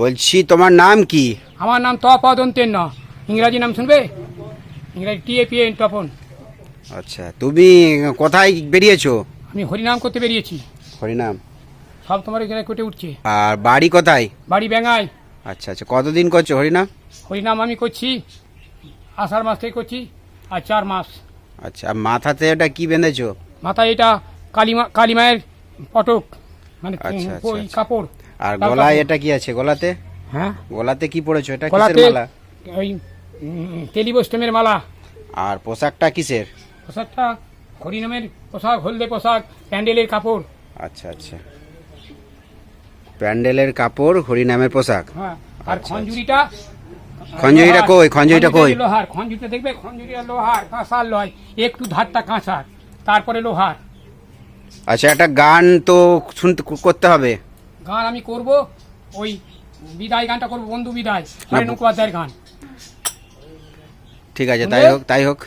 বলছি তোমার নাম কি? আমার নাম তপদন্তেন না ইংরাজি নাম শুনবে? ইংরাজি T A P N Tapan. আচ্ছা তুমি কোথায় বেরিয়েছো? আমি হরিনাম করতে বেরিয়েছি। হরিনাম। সব তোমার এখানে কেটে উঠছে। আর বাড়ি কোথায়? বাড়ি ব্যাঙায় আচ্ছা আচ্ছা কতদিন করছ হরিনাম? হরিনাম আমি করছি আষাঢ় মাস থেকে করছি আর চার মাস। আচ্ছা মাথাতে ওটা কি বেঁধেছো? মাথায় এটা কালিমা কালিমায়ের পটক। মানে আচ্ছা, আচ্ছা, আচ্ছা। কাপড়। আর গলায় এটা কি আছে গলাতে? হ্যাঁ। গলাতে কি পড়েছো? এটা কিসের মালা? ওই টেলিবোস্টমের মালা। আর পোশাকটা কিসের? পোশাকটা হরিনামের পোশাক হলদে পোশাক প্যান্ডেলের কাপড়। আচ্ছা আচ্ছা। প্যান্ডেলের কাপড় হরিনামের পোশাক? হ্যাঁ আর খঞ্জুরিটা খঞ্জুরিটা। কই? খঞ্জুরিটা কই? লোহার খঞ্জুরিটা দেখবে? খঞ্জুরিটা লোহার কাঁসার লয় একটু ধারটা কাঁসার তারপরে লোহার। আচ্ছা একটা গান তো শুনতে করতে হবে। গান আমি করব ওই বিদায় গানটা করব বন্ধু বিদায়। হরেন মুখোপাধ্যায়ের গান। ঠিক আছে তাই? হোক তাই হোক।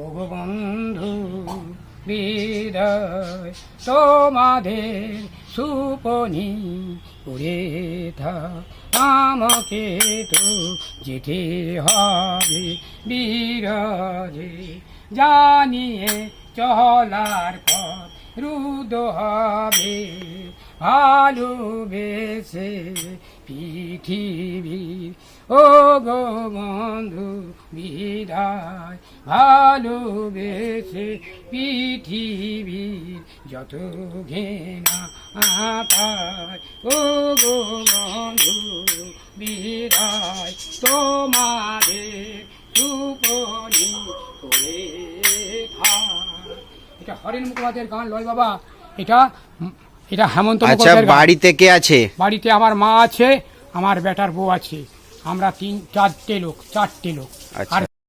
ও গো বন্ধু বিদায় তোমাদের সুপনি উড়ে থাক। আমাকে তো যেতে হবে বিরাজে জানিয়ে চলার পথ রুদ হবে ভালোবেসে পৃথিবী। ও গো বন্ধু, বিদায়। ভালোবেসে পৃথিবীর যত ঘেনা পায় ও গো বন্ধু, বিদায়। তোমাদের এটা হরেন মুখোপাধ্যায়ের গান লয় বাবা। এটা এটা হেমন্ত আচ্ছা বাড়িতে কে আছে? বাড়িতে আমার মা আছে আমার বেটার বউ আছে। আমরা তিন চারটে লোক চারটে লোক। আচ্ছা। আর